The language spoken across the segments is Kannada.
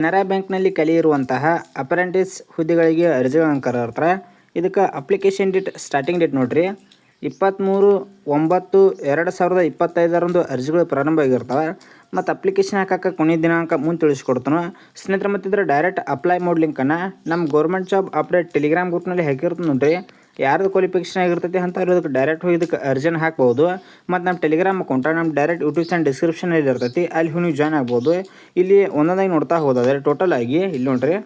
ಕೆನರಾ ಬ್ಯಾಂಕ್ನಲ್ಲಿ ಕಲಿಯಿರುವಂತಹ ಅಪ್ರೆಂಟಿಸ್ ಹುದ್ದೆಗಳಿಗೆ ಅರ್ಜಿಗಳನ್ನು ಕರೆದಿರ್ತಾರೆ ಇದಕ್ಕೆ ಅಪ್ಲಿಕೇಶನ್ ಡೇಟ್ ಸ್ಟಾರ್ಟಿಂಗ್ ಡೇಟ್ ನೋಡ್ರಿ. ಇಪ್ಪತ್ತ್ಮೂರು ಒಂಬತ್ತು, ಎರಡು ಸಾವಿರದ ಇಪ್ಪತ್ತೈದರಂದು ಅರ್ಜಿಗಳು ಪ್ರಾರಂಭ ಆಗಿರ್ತವೆ. ಮತ್ತು ಅಪ್ಲಿಕೇಶನ್ ಹಾಕಕ್ಕೆ ಕೊನೆ ದಿನಾಂಕ ಮುಂದೆ ತಿಳಿಸ್ಕೊಡ್ತಾನೆ. ಸ್ನೇಹಿತರೆ, ಮತ್ತಿದ್ರೆ ಡೈರೆಕ್ಟ್ ಅಪ್ಲೈ ಮಾಡೋ ಲಿಂಕನ್ನು ನಮ್ಮ ಗೌರ್ಮೆಂಟ್ ಜಾಬ್ ಅಪ್ಡೇಟ್ ಟೆಲಿಗ್ರಾಮ್ ಗ್ರೂಪ್ನಲ್ಲಿ ಹಾಕಿರ್ತೀನಿ ನೋಡ್ರಿ. ಯಾರ್ದು ಕ್ವಾಲಿಫಿಕೇಶನ್ ಆಗಿರ್ತೈತಿ ಅಂತ ಅದಕ್ಕೆ ಡೈರೆಕ್ಟ್ ಹೋಗಿ ಇದಕ್ಕೆ ಅರ್ಜೆಂಟ್ ಹಾಕ್ಬೋದು. ಮತ್ತು ನಮ್ಮ ಟೆಲಿಗ್ರಾಮ್ ಅಕೌಂಟ್ ನಮ್ಮ ಡೈರೆಕ್ಟ್ ಯೂಟ್ಯೂಬ್ ಡಿಸ್ಕ್ರಿಪ್ಷನ್ ಡಿಸ್ಕ್ರಿಪ್ಷನಲ್ಲಿ ಇರ್ತೈತಿ. ಅಲ್ಲಿ ನೀವು ಜಾಯ್ನ್ ಆಗ್ಬೋದು. ಇಲ್ಲಿ ಒಂದೊಂದಾಗಿ ನೋಡ್ತಾ ಹೋದಾದ್ರೆ ಟೋಟಲ್ ಆಗಿ, ಇಲ್ಲಿ ನೋಡ್ರಿ.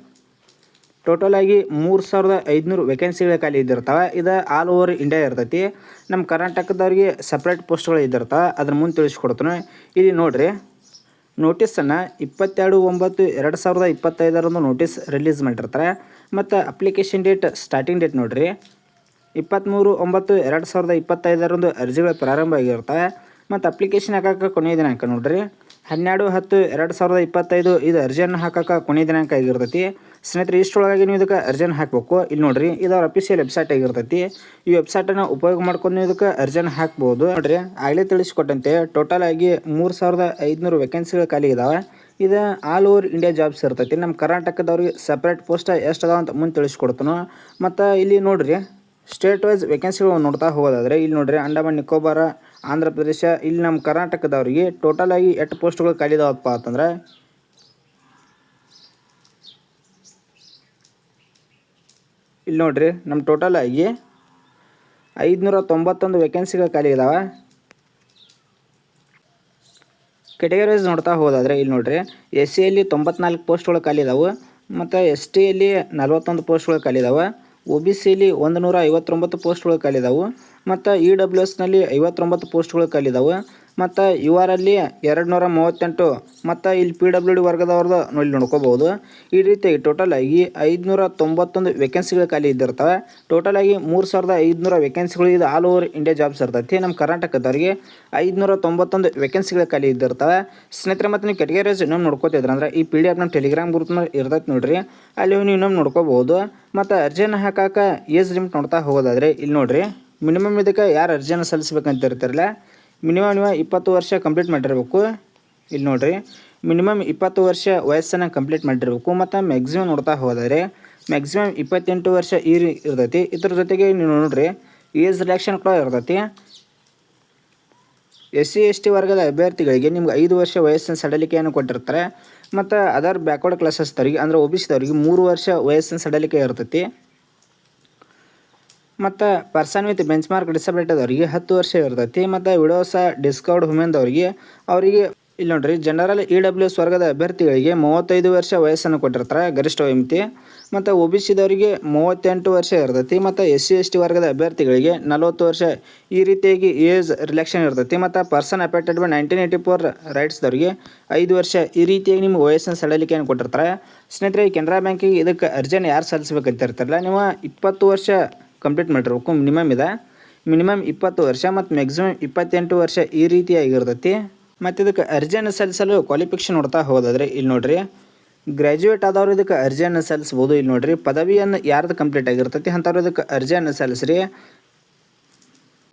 ಟೋಟಲ್ ಆಗಿ ಮೂರು ಸಾವಿರದ ಐದುನೂರು ವೇಕೆನ್ಸಿಗಳ ಖಾಲಿ ಇದ್ದಿರ್ತಾವೆ. ಇದು ಆಲ್ ಓವರ್ ಇಂಡಿಯಾ ಇರ್ತೈತಿ. ನಮ್ಮ ಕರ್ನಾಟಕದವ್ರಿಗೆ ಸಪ್ರೇಟ್ ಪೋಸ್ಟ್ಗಳು ಇದ್ದಿರ್ತವೆ. ಅದ್ರ ಮುಂದೆ ತಿಳಿಸ್ಕೊಡ್ತಾನೆ. ಇಲ್ಲಿ ನೋಡ್ರಿ. ನೋಟಿಸನ್ನು ಇಪ್ಪತ್ತೆರಡು ಒಂಬತ್ತು ಎರಡು ಸಾವಿರದ ಇಪ್ಪತ್ತೈದರಂದು ನೋಟಿಸ್ ರಿಲೀಸ್ ಮಾಡಿರ್ತಾರೆ. ಮತ್ತು ಅಪ್ಲಿಕೇಶನ್ ಡೇಟ್ ಸ್ಟಾರ್ಟಿಂಗ್ ಡೇಟ್ ನೋಡ್ರಿ. ಇಪ್ಪತ್ತ್ಮೂರು ಒಂಬತ್ತು, ಎರಡು ಸಾವಿರದ ಇಪ್ಪತ್ತೈದರಂದು ಅರ್ಜಿಗಳು ಪ್ರಾರಂಭ ಆಗಿರ್ತವೆ ಮತ್ತು ಅಪ್ಲಿಕೇಶನ್ ಹಾಕಕ್ಕೆ ಕೊನೆಯ ದಿನಾಂಕ ನೋಡ್ರಿ. ಹನ್ನೆರಡು, ಹತ್ತು, ಎರಡು ಸಾವಿರದ ಇಪ್ಪತ್ತೈದು ಇದು ಅರ್ಜಿಯನ್ನು ಹಾಕಕ್ಕೆ ಕೊನೆಯ ದಿನಾಂಕ ಆಗಿರ್ತೈತಿ. ಸ್ನೇಹಿತರೆ ಇಷ್ಟೊಳಗಾಗಿ ನೀವು ಇದಕ್ಕೆ ಅರ್ಜಿಯನ್ನು ಹಾಕಬೇಕು. ಇಲ್ಲಿ ನೋಡ್ರಿ, ಇದು ಅವ್ರ ಅಫಿಷಿಯಲ್ ವೆಬ್ಸೈಟ್ ಆಗಿರ್ತೈತಿ. ಈ ವೆಬ್ಸೈಟನ್ನು ಉಪಯೋಗ ಮಾಡ್ಕೊಂಡು ನೀವು ಇದಕ್ಕೆ ಅರ್ಜಿಯನ್ನು ಹಾಕ್ಬೋದು. ನೋಡ್ರಿ, ಆಗಲೇ ತಿಳಿಸ್ಕೊಟ್ಟಂತೆ ಟೋಟಲ್ ಆಗಿ ಮೂರು ಸಾವಿರದ ಐದುನೂರು ವೇಕೆನ್ಸಿಗಳು ಖಾಲಿ ಇದಾವೆ. ಇದು ಆಲ್ ಓವರ್ ಇಂಡಿಯಾ ಜಾಬ್ಸ್ ಇರ್ತೈತಿ. ನಮ್ಮ ಕರ್ನಾಟಕದವ್ರಿಗೆ ಸಪ್ರೇಟ್ ಪೋಸ್ಟ್ ಎಷ್ಟು ಅದಾವ ಅಂತ ಮುಂದೆ ತಿಳಿಸ್ಕೊಡ್ತಾನೋ. ಮತ್ತು ಇಲ್ಲಿ ನೋಡ್ರಿ ಸ್ಟೇಟ್ ವೈಸ್ ವೇಕೆನ್ಸಿಗಳು ನೋಡ್ತಾ ಹೋಗೋದಾದರೆ, ಇಲ್ಲಿ ನೋಡ್ರಿ ಅಂಡಮಾನ್, ನಿಕೋಬಾರ, ಆಂಧ್ರ ಪ್ರದೇಶ, ಇಲ್ಲಿ ನಮ್ಮ ಕರ್ನಾಟಕದವ್ರಿಗೆ ಟೋಟಲ್ ಆಗಿ ಎಷ್ಟು ಪೋಸ್ಟ್ಗಳು ಖಾಲಿ ಇದಾವಪ್ಪ ಅಂತಂದ್ರೆ, ಇಲ್ಲಿ ನೋಡ್ರಿ ನಮ್ಮ ಟೋಟಲ್ ಆಗಿ ಐದುನೂರ ತೊಂಬತ್ತೊಂದು ವೇಕೆನ್ಸಿಗಳು ಖಾಲಿ ಇದಾವೆ. ಕೆಟಗರೈಸ್ ನೋಡ್ತಾ ಹೋದಾದ್ರೆ, ಇಲ್ಲಿ ನೋಡ್ರಿ ಎಸ್ ಸಿಯಲ್ಲಿ ತೊಂಬತ್ನಾಲ್ಕು ಪೋಸ್ಟ್ಗಳು ಖಾಲಿ ಇದಾವೆ, ಮತ್ತು ಎಸ್ ಟಿಯಲ್ಲಿ ನಲ್ವತ್ತೊಂದು ಪೋಸ್ಟ್ಗಳು ಖಾಲಿ ಇದಾವೆ. ಒ ಬಿ ಸಿಲಿ ಒಂದು ನೂರ ಐವತ್ತೊಂಬತ್ತು ಪೋಸ್ಟ್ಗಳು ಇದಾವೆ ಮತ್ತು ಇ ಡಬ್ಲ್ಯೂ ಎಸ್ನಲ್ಲಿ ಐವತ್ತೊಂಬತ್ತು ಪೋಸ್ಟ್ಗಳು ಕಲಿದವು. ಮತ್ತು ಇವರಲ್ಲಿ ಎರಡು ನೂರ ಮೂವತ್ತೆಂಟು ಮತ್ತು ಇಲ್ಲಿ ಪಿ ಡಬ್ಲ್ಯೂ ಡಿ ವರ್ಗದವ್ರದ್ದು ನೋಡಿ ನೋಡ್ಕೋಬೋದು. ಈ ರೀತಿ ಟೋಟಲ್ ಆಗಿ ಐದುನೂರ ತೊಂಬತ್ತೊಂದು ವೇಕೆನ್ಸಿಗಳು ಖಾಲಿ ಇದ್ದಿರ್ತವೆ. ಟೋಟಲ್ ಆಗಿ ಮೂರು ಸಾವಿರದ ಐದುನೂರ ವೇಕೆನ್ಸಿಗಳು ಇದು ಆಲ್ ಓವರ್ ಇಂಡಿಯಾ ಜಾಬ್ಸ್ ಇರ್ತೈತಿ. ನಮ್ಮ ಕರ್ನಾಟಕದವ್ರಿಗೆ ಐದುನೂರ ತೊಂಬತ್ತೊಂದು ವೇಕೆನ್ಸಿಗಳು ಖಾಲಿ ಇದ್ದಿರ್ತವೆ. ಸ್ನೇಹಿತರೆ, ಮತ್ತು ನೀವು ಕೆಟಗರೀಸ್ ಇನ್ನೊಮ್ಮೆ ನೋಡ್ಕೋತಿದ್ರೆ ಅಂದ್ರೆ ಈ ಪಿ ಡಿ ಎಫ್ ನಮ್ಮ ಟೆಲಿಗ್ರಾಮ್ ಗ್ರೂಪ್ನಲ್ಲಿ ಇರ್ತೈತೆ ನೋಡಿರಿ. ಅಲ್ಲಿ ನೀವು ಇನ್ನೊಮ್ಮೆ ನೋಡ್ಕೋಬೋದು. ಮತ್ತು ಅರ್ಜಿಯನ್ನು ಹಾಕಾಕ ಏಜ್ ಲಿಮಿಟ್ ನೋಡ್ತಾ ಹೋಗೋದಾದ್ರೆ ಇಲ್ಲಿ ನೋಡಿರಿ. ಮಿನಿಮಮ್ ಇದಕ್ಕೆ ಯಾರು ಅರ್ಜಿಯನ್ನು ಸಲ್ಲಿಸ್ಬೇಕಂತ ಇರ್ತಾರಲ್ಲ ಮಿನಿಮಮ್ ನೀವು ಇಪ್ಪತ್ತು ವರ್ಷ ಕಂಪ್ಲೀಟ್ ಮಾಡಿರಬೇಕು. ಇಲ್ಲಿ ನೋಡಿರಿ. ಮಿನಿಮಮ್ ಇಪ್ಪತ್ತು ವರ್ಷ ವಯಸ್ಸನ್ನು ಕಂಪ್ಲೀಟ್ ಮಾಡಿರಬೇಕು. ಮತ್ತು ಮ್ಯಾಕ್ಸಿಮಮ್ ನೋಡ್ತಾ ಹೋದರೆ ಮ್ಯಾಕ್ಸಿಮಮ್ ಇಪ್ಪತ್ತೆಂಟು ವರ್ಷ ಈ ಇರ್ತೈತಿ. ಇದ್ರ ಜೊತೆಗೆ ನೀವು ನೋಡ್ರಿ ಏಜ್ ರಿಲ್ಯಾಕ್ಷನ್ ಕೂಡ ಇರ್ತೈತಿ. ಎಸ್ ಸಿ ಎಸ್ ಟಿ ವರ್ಗದ ಅಭ್ಯರ್ಥಿಗಳಿಗೆ ನಿಮ್ಗೆ ಐದು ವರ್ಷ ವಯಸ್ಸಿನ ಸಡಲಿಕೆಯನ್ನು ಕೊಟ್ಟಿರ್ತಾರೆ. ಮತ್ತು ಅದರ್ ಬ್ಯಾಕ್ವರ್ಡ್ ಕ್ಲಾಸಸ್ದವರಿಗೆ ಅಂದರೆ ಒ ಬಿ ಸಿದವ್ರಿಗೆ ಮೂರು ವರ್ಷ ವಯಸ್ಸಿನ ಸಡಲಿಕೆ ಇರ್ತೈತಿ. ಮತ್ತು ಪರ್ಸನ್ ವಿತ್ ಬೆಂಚ್ ಮಾರ್ಕ್ ಡಿಸಬಿಲಿಟಿದವ್ರಿಗೆ ಹತ್ತು ವರ್ಷ ಇರ್ತೈತಿ ಮತ್ತು ವಿಡೋಸ ಡಿಸ್ಕೌಡ್ ಹುಮೆನ್ದವ್ರಿಗೆ ಅವರಿಗೆ ಇಲ್ಲಿ ನೋಡ್ರಿ ಜನರಲ್ ಇ ಡಬ್ಲ್ಯೂ ಎಸ್ ವರ್ಗದ ಅಭ್ಯರ್ಥಿಗಳಿಗೆ ಮೂವತ್ತೈದು ವರ್ಷ ವಯಸ್ಸನ್ನು ಕೊಟ್ಟಿರ್ತಾರೆ, ಗರಿಷ್ಠ ವಯಮಿತಿ ಮತ್ತು ಒ ಬಿ ಸಿದವರಿಗೆ ಮೂವತ್ತೆಂಟು ವರ್ಷ ಇರ್ತೈತಿ ಮತ್ತು ಎಸ್ ಸಿ ಎಸ್ ಟಿ ವರ್ಗದ ಅಭ್ಯರ್ಥಿಗಳಿಗೆ ನಲವತ್ತು ವರ್ಷ ಈ ರೀತಿಯಾಗಿ ಏಜ್ ರಿಲೆಕ್ಷನ್ ಇರ್ತೈತಿ ಮತ್ತು person affected by nineteen eighty four ರೈಟ್ಸ್ದವ್ರಿಗೆ ಐದು ವರ್ಷ ಈ ರೀತಿಯಾಗಿ ನಿಮ್ಮ ವಯಸ್ಸನ್ನು ಸಡಲಿಕೆಯನ್ನು ಕೊಟ್ಟಿರ್ತಾರೆ. ಸ್ನೇಹಿತರೆ ಕೆನರಾ ಬ್ಯಾಂಕಿಗೆ ಇದಕ್ಕೆ ಅರ್ಜಿಯನ್ನು ಯಾರು ಸಲ್ಲಿಸ್ಬೇಕಂತ ಇರ್ತಾರಲ್ಲ ನೀವು ಇಪ್ಪತ್ತು ವರ್ಷ ಕಂಪ್ಲೀಟ್ ಮಾಡಿರ್ಬೇಕು ಮಿನಿಮಮ್ ಇದೆ. ಮಿನಿಮಮ್ ಇಪ್ಪತ್ತು ವರ್ಷ ಮತ್ತು ಮ್ಯಾಕ್ಸಿಮಮ್ ಇಪ್ಪತ್ತೆಂಟು ವರ್ಷ ಈ ರೀತಿಯಾಗಿರ್ತೈತಿ. ಮತ್ತು ಇದಕ್ಕೆ ಅರ್ಜಿಯನ್ನು ಸಲ್ಲಿಸಲು ಕ್ವಾಲಿಫಿಕೇಷನ್ ನೋಡ್ತಾ ಹೋದಾದ್ರೆ ಇಲ್ಲಿ ನೋಡ್ರಿ. ಗ್ರ್ಯಾಜುಯೇಟ್ ಆದವ್ರು ಇದಕ್ಕೆ ಅರ್ಜಿಯನ್ನು ಸಲ್ಲಿಸ್ಬೋದು ಇಲ್ಲಿ ನೋಡ್ರಿ. ಪದವಿಯನ್ನು ಯಾರ್ದು ಕಂಪ್ಲೀಟ್ ಆಗಿರ್ತೈತಿ ಅಂಥವ್ರು ಇದಕ್ಕೆ ಅರ್ಜಿಯನ್ನು ಸಲ್ಲಿಸ್ರಿ.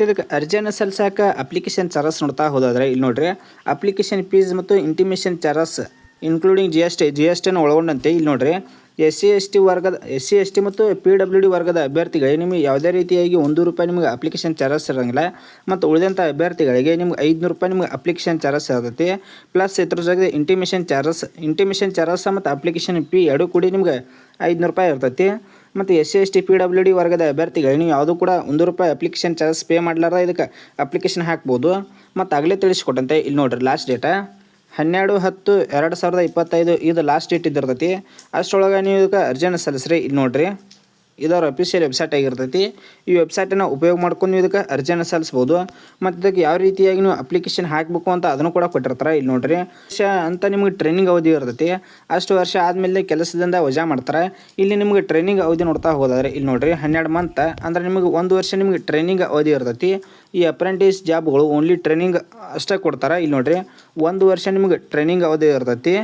ಇದಕ್ಕೆ ಅರ್ಜಿಯನ್ನು ಸಲ್ಲಿಸಾಕ ಅಪ್ಲಿಕೇಶನ್ ಚಾರ್ಜಸ್ ನೋಡ್ತಾ ಹೋದಾದ್ರೆ ಇಲ್ಲಿ ನೋಡ್ರಿ. ಅಪ್ಲಿಕೇಶನ್ ಫೀಸ್ ಮತ್ತು intimation charges including G S T G S ಟಿನ ಒಳಗೊಂಡಂತೆ ಇಲ್ಲಿ ನೋಡ್ರಿ. ಎಸ್ ಸಿ ಎಸ್ ಟಿ ವರ್ಗದ ಎಸ್ ಸಿ ಎಸ್ ಟಿ ಮತ್ತು ಪಿ ಡಬ್ಲ್ಯೂ ಡಿ ವರ್ಗದ ಅಭ್ಯರ್ಥಿಗಳಿಗೆ ನಿಮಗೆ ಯಾವುದೇ ರೀತಿಯಾಗಿ ಒಂದು ರೂಪಾಯಿ ನಿಮಗೆ ಅಪ್ಲಿಕೇಶನ್ ಚಾರ್ಜಸ್ ಇರೋಂಗಿಲ್ಲ. ಮತ್ತು ಉಳಿದಂಥ ಅಭ್ಯರ್ಥಿಗಳಿಗೆ ನಿಮ್ಗೆ ಐದುನೂರು ರೂಪಾಯಿ ನಿಮಗೆ ಅಪ್ಲಿಕೇಶನ್ ಚಾರ್ಜಸ್ ಇರ್ತೈತಿ. ಪ್ಲಸ್ ಇದ್ರ ಜೊತೆಗೆ ಇಂಟಿಮೇಷನ್ ಚಾರ್ಜಸ್ ಇಂಟಿಮೇಷನ್ ಚಾರ್ಜಸ್ ಮತ್ತು ಅಪ್ಲಿಕೇಶನ್ ಪಿ ಎರಡು ಕೂಡಿ ನಿಮ್ಗೆ ಐದುನೂರು ರೂಪಾಯಿ ಇರ್ತೈತಿ. ಮತ್ತು S C S T P W D ವರ್ಗದ ಅಭ್ಯರ್ಥಿಗಳು ನೀವು ಯಾವುದೂ ಕೂಡ ಒಂದು ರೂಪಾಯಿ ಅಪ್ಲಿಕೇಶನ್ ಚಾರ್ಜಸ್ ಪೇ ಮಾಡಲಾರ್ದ ಇದಕ್ಕೆ ಅಪ್ಲಿಕೇಶನ್ ಹಾಕ್ಬೋದು. ಮತ್ತು ಆಗಲೇ ತಿಳಿಸ್ಕೊಟ್ಟಂತೆ ಇಲ್ಲಿ ನೋಡ್ರಿ ಲಾಸ್ಟ್ ಡೇಟಾ ಹನ್ನೆರಡು ಹತ್ತು ಎರಡು ಸಾವಿರದ ಇಪ್ಪತ್ತೈದು ಇದು ಲಾಸ್ಟ್ ಡೇಟ್ ಇದ್ದಿರ್ತೈತಿ. ಅಷ್ಟರೊಳಗೆ ನೀವು ಇದಕ್ಕೆ ಅರ್ಜಿಯನ್ನು ಸಲ್ಲಿಸ್ರಿ. ಇಲ್ಲಿ ನೋಡ್ರಿ. ಇದವ್ರ ಅಫಿಷಿಯಲ್ ವೆಬ್ಸೈಟ್ ಆಗಿರ್ತೈತಿ. ಈ ವೆಬ್ಸೈಟನ್ನು ಉಪಯೋಗ ಮಾಡ್ಕೊಂಡು ನೀವು ಇದಕ್ಕೆ ಅರ್ಜಿಯನ್ನು ಸಲ್ಲಿಸ್ಬೋದು. ಮತ್ತು ಇದಕ್ಕೆ ಯಾವ ರೀತಿಯಾಗಿ ನೀವು ಅಪ್ಲಿಕೇಶನ್ ಹಾಕಬೇಕು ಅಂತ ಅದನ್ನು ಕೂಡ ಕೊಟ್ಟಿರ್ತಾರೆ ಇಲ್ಲಿ ನೋಡ್ರಿ. ವರ್ಷ ಅಂತ ನಿಮಗೆ ಟ್ರೈನಿಂಗ್ ಅವಧಿ ಇರ್ತೈತಿ. ಅಷ್ಟು ವರ್ಷ ಆದಮೇಲೆ ಕೆಲಸದಿಂದ ವಜಾ ಮಾಡ್ತಾರೆ. ಇಲ್ಲಿ ನಿಮಗೆ ಟ್ರೈನಿಂಗ್ ಅವಧಿ ನೋಡ್ತಾ ಹೋದಾದ್ರೆ ಇಲ್ಲಿ ನೋಡ್ರಿ, ಹನ್ನೆರಡು ಮಂತ್ ಅಂದ್ರೆ ನಿಮಗೆ ಒಂದು ವರ್ಷ ನಿಮಗೆ ಟ್ರೈನಿಂಗ್ ಅವಧಿ ಇರ್ತೈತಿ. ಈ ಅಪ್ರೆಂಟಿಸ್ ಜಾಬ್ಗಳು ಓನ್ಲಿ ಟ್ರೈನಿಂಗ್ ಅಷ್ಟೇ ಕೊಡ್ತಾರೆ ಇಲ್ಲಿ ನೋಡ್ರಿ. ಒಂದು ವರ್ಷ ನಿಮಗೆ ಟ್ರೈನಿಂಗ್ ಅವಧಿ ಇರ್ತೈತಿ.